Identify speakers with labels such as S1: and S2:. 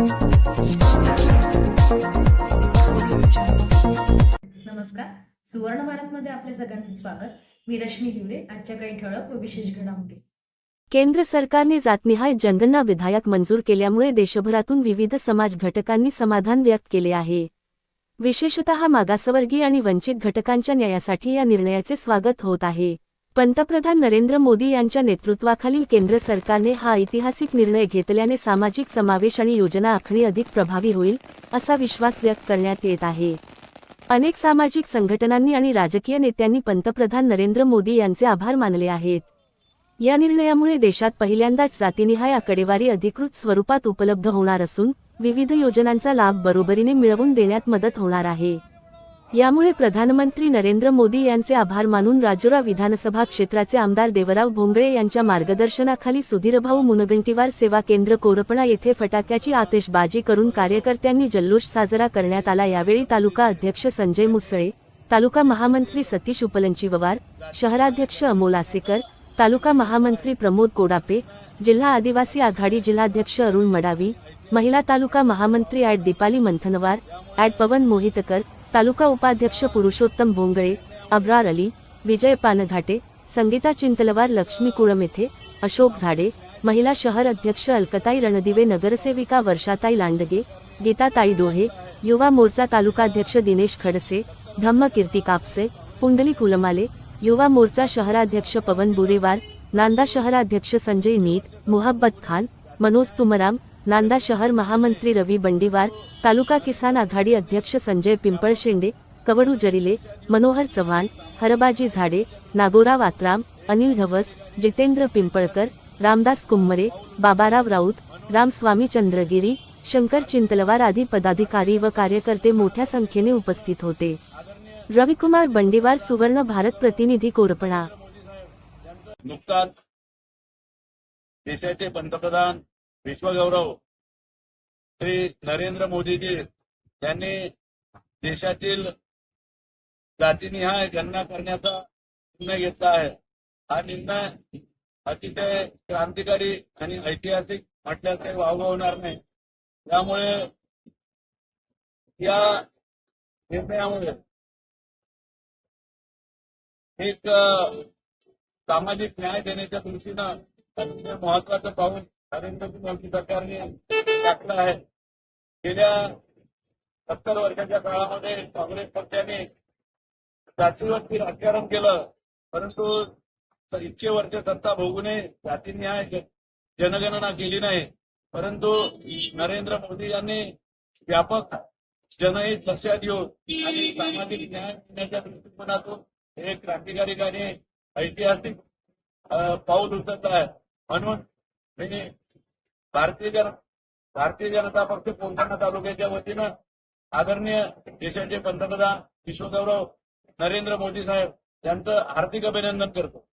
S1: नमस्कार. सुवर्ण भारत मध्ये आपल्या सगळ्यांचं स्वागत. मी रश्मी हिवरे आजच्या काही ठळक व विशेष घडामोडी.
S2: केंद्र सरकारने जातनिहाय जनगणना विधायक मंजूर केल्यामुळे देशभरातून विविध समाज घटकांनी समाधान व्यक्त केले आहे. विशेषतः मागासवर्गीय आणि वंचित घटकांच्या न्यायासाठी या निर्णयाचे स्वागत होत आहे. पंतप्रधान नरेंद्र मोदी यांच्या नेतृत्वाखालील केंद्र सरकारने हा ऐतिहासिक निर्णय घेतल्याने सामाजिक समावेश आणि योजना आखणी अधिक प्रभावी होईल असा विश्वास व्यक्त करण्यात येत आहे. अनेक सामाजिक संघटनांनी आणि राजकीय नेत्यांनी पंतप्रधान नरेंद्र मोदी यांचे आभार मानले आहेत. या निर्णयामुळे देशात पहिल्यांदाच जातीनिहाय आकडेवारी अधिकृत स्वरूपात उपलब्ध होणार असून विविध योजनांचा लाभ बरोबरीने मिळवून देण्यात मदत होणार आहे. यामुळे प्रधानमंत्री नरेंद्र मोदी यांचे आभार मानून राजुरा विधानसभा क्षेत्राचे आमदार देवराव भोंगळे यांच्या मार्गदर्शनाखाली सुधीरभाऊ मुनगंटीवार सेवा केंद्र कोरपणा येथे फटाक्याची आतिषबाजी करून कार्यकर्त्यांनी जल्लोष साजरा करण्यात आला. यावेळी तालुका अध्यक्ष संजय मुसळे तालुका महामंत्री सतीश उपलंचीववार शहराध्यक्ष अमोल आसेकर तालुका महामंत्री प्रमोद कोडापे जिल्हा आदिवासी आघाडी जिल्हाध्यक्ष अरुण मडावी महिला तालुका महामंत्री ॲड दीपाली मंथनवार ॲड पवन मोहितकर तालुका उपाध्यक्ष पुरुषोत्तम बोंगळे अब्रार अली विजय पानघाटे संगीता चिंतलवार लक्ष्मी कुळम येथे अशोक झाडे महिला शहर अध्यक्ष अलकताई रणदिवे नगरसेविका वर्षाताई लांडगे गीताताई डोहे युवा मोर्चा तालुकाध्यक्ष दिनेश खडसे धम्म कीर्ती कापसे पुंडली कुलमाले युवा मोर्चा शहराध्यक्ष पवन बुरेवार नांदा शहराध्यक्ष संजय नीत मुहब्बत खान मनोज तुमराम नांदा शहर महामंत्री रवी बंडीवार तालुका किसान आघाडी अध्यक्ष संजय पिंपळशेंडे कवडू जरिले मनोहर चव्हाण हरबाजी झाडे नागोराव आत्राम अनिल ढवस जितेंद्र पिंपळकर रामदास कुंभरे बाबाराव राऊत रामस्वामी चंद्रगिरी शंकर चिंतलवार आदी पदाधिकारी व कार्यकर्ते मोठ्या संख्येने उपस्थित होते. रविकुमार बंडीवार सुवर्ण भारत प्रतिनिधी कोरपणा.
S3: नुकताच देशाचे पंतप्रधान विश्वगौरव श्री नरेंद्र मोदीजी यांनी देशातील जातीनिहाय गणना करण्याचा निर्णय घेतला आहे. हा निर्णय अतिशय क्रांतिकारी आणि ऐतिहासिक म्हटल्यास काही वावग होणार नाही. त्यामुळे या निर्णयामुळे एक सामाजिक न्याय देण्याच्या दृष्टीनं अतिशय महत्वाचं पाहून नरेंद्र मोदी सरकारने टाकलं आहे. गेल्या सत्तर वर्षाच्या काळामध्ये काँग्रेस पक्षाने जातीवरती राजकारण केलं परंतु इतके वर्ष सत्ता भोगूनही जातीन्याय जनगणना केली नाही. परंतु नरेंद्र मोदी यांनी व्यापक जनहित लक्षात घेऊन आणि सामाजिक न्याय देण्याच्या दृष्टिकोनातून हे क्रांतिकारी ऐतिहासिक पाऊल उचललं आहे. म्हणून मी भारतीय जन भारतीय जनता पक्ष कोंढाणा तालुक्याच्या वतीनं आदरणीय देशाचे पंतप्रधान विश्वगौरव नरेंद्र मोदी साहेब यांचं हार्दिक अभिनंदन करतो.